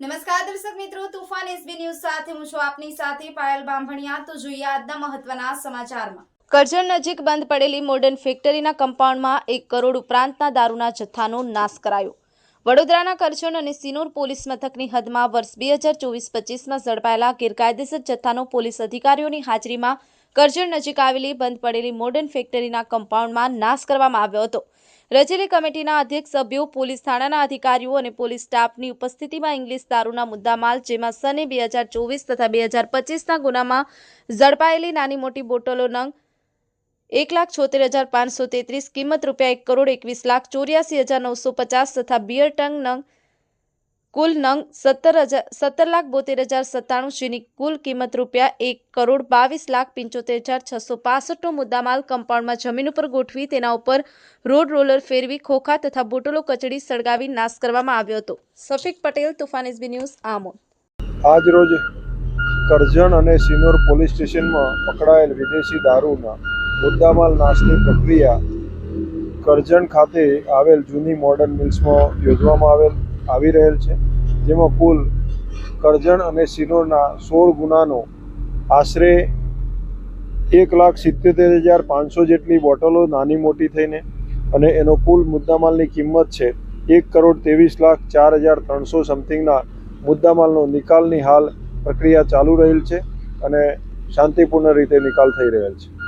નમસ્કાર દર્શક મિત્રો, તુફાન એસબી ન્યૂઝ સાથે હું છું આપની સાથે પાયલ બાંભણિયા. તો જોઈએ આજના મહત્વના સમાચારમાં. કરજણ નજીક બંધ પડેલી મોડર્ન ફેક્ટરીના કમ્પાઉન્ડમાં એક કરોડ ઉપરાંતના દારૂના જથ્થાનો નાશ કરાયો. વડોદરાના કરજણ અને સિનોર પોલીસ મથકની હદમાં વર્ષ બે હજાર ચોવીસ પચીસમાં ઝડપાયેલા ગેરકાયદેસર જથ્થાનો પોલીસ અધિકારીઓની હાજરીમાં કરજણ નજીક આવેલી બંધ પડેલી મોડર્ન ફેક્ટરીના કમ્પાઉન્ડમાં નાશ કરવામાં આવ્યો હતો. રચેલી કમિટીના અધ્યક્ષ સભ્યો, પોલીસ થાણાના અધિકારીઓ અને પોલીસ સ્ટાફની ઉપસ્થિતિમાં ઇંગ્લિશ દારૂના મુદ્દામાલ, જેમાં સને બે હજાર ચોવીસ તથા બે હજાર પચીસના ગુનામાં ઝડપાયેલી નાની મોટી બોટલો નંગ એક લાખ છોતેર હજાર પાંચસો તેત્રીસ, કિંમત રૂપિયા એક કરોડ એકવીસ લાખ ચોર્યાસી હજાર નવસો પચાસ તથા બિયર ટંગ નંગ કુલ નંગ સત્તર હજાર, સત્તર લાખ બોતેર હજાર સત્તાણું જેની કુલ કિંમત રૂપિયા એક કરોડ બાવીસ લાખ પંચોતેર હજાર છસો પાસઠનો મુદ્દામાલ કમ્પાઉન્ડમાં જમીન ઉપર ગોઠવી તેના ઉપર રોડ રોલર ફેરવી, ખોખા તથા બોટલો કચડી સળગાવી નાશ કરવામાં આવ્યો હતો. Safiq Patel, Toofan SB news, Amod. આજ રોજ કરજણ અને સિનોર પોલીસ સ્ટેશનમાં પકડાયેલ વિદેશી દારૂના મુદ્દામાલ નાશની પ્રક્રિયા કરજણ ખાતે આવેલ જૂની મોડર્ન મિલ્સમાં યોજવામાં આવેલ આવી રહેલ છે. જેમાં કુલ કરજણ અને સિનોરના સોળ ગુનાનો આશરે એક લાખ સિત્તેર હજાર પાંચસો જેટલી બોટલો નાની મોટી થઈને અને એનો કુલ મુદ્દામાલની કિંમત છે એક કરોડ ત્રેવીસ લાખ ચાર હજાર ત્રણસો સમથિંગના મુદ્દામાલનો નિકાલની હાલ પ્રક્રિયા ચાલુ રહેલ છે અને શાંતિપૂર્ણ રીતે નિકાલ થઈ રહેલ છે.